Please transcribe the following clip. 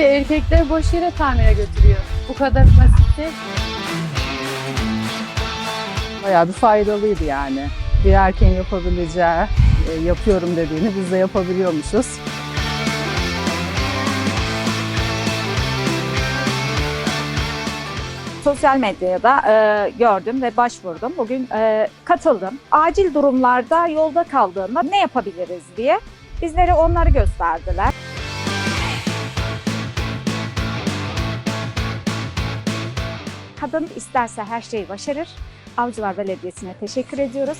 erkekler boş yere tamire götürüyor. Bu kadar basit değil. Bayağı bir faydalıydı yani. Bir erkeğin yapabileceği, e, yapıyorum dediğini biz de yapabiliyormuşuz. Sosyal medyaya da e, gördüm ve başvurdum. Bugün e, katıldım. Acil durumlarda yolda kaldığında ne yapabiliriz diye bizlere onları gösterdiler. Kadın isterse her şeyi başarır. Avcılar Belediyesi'ne teşekkür ediyoruz.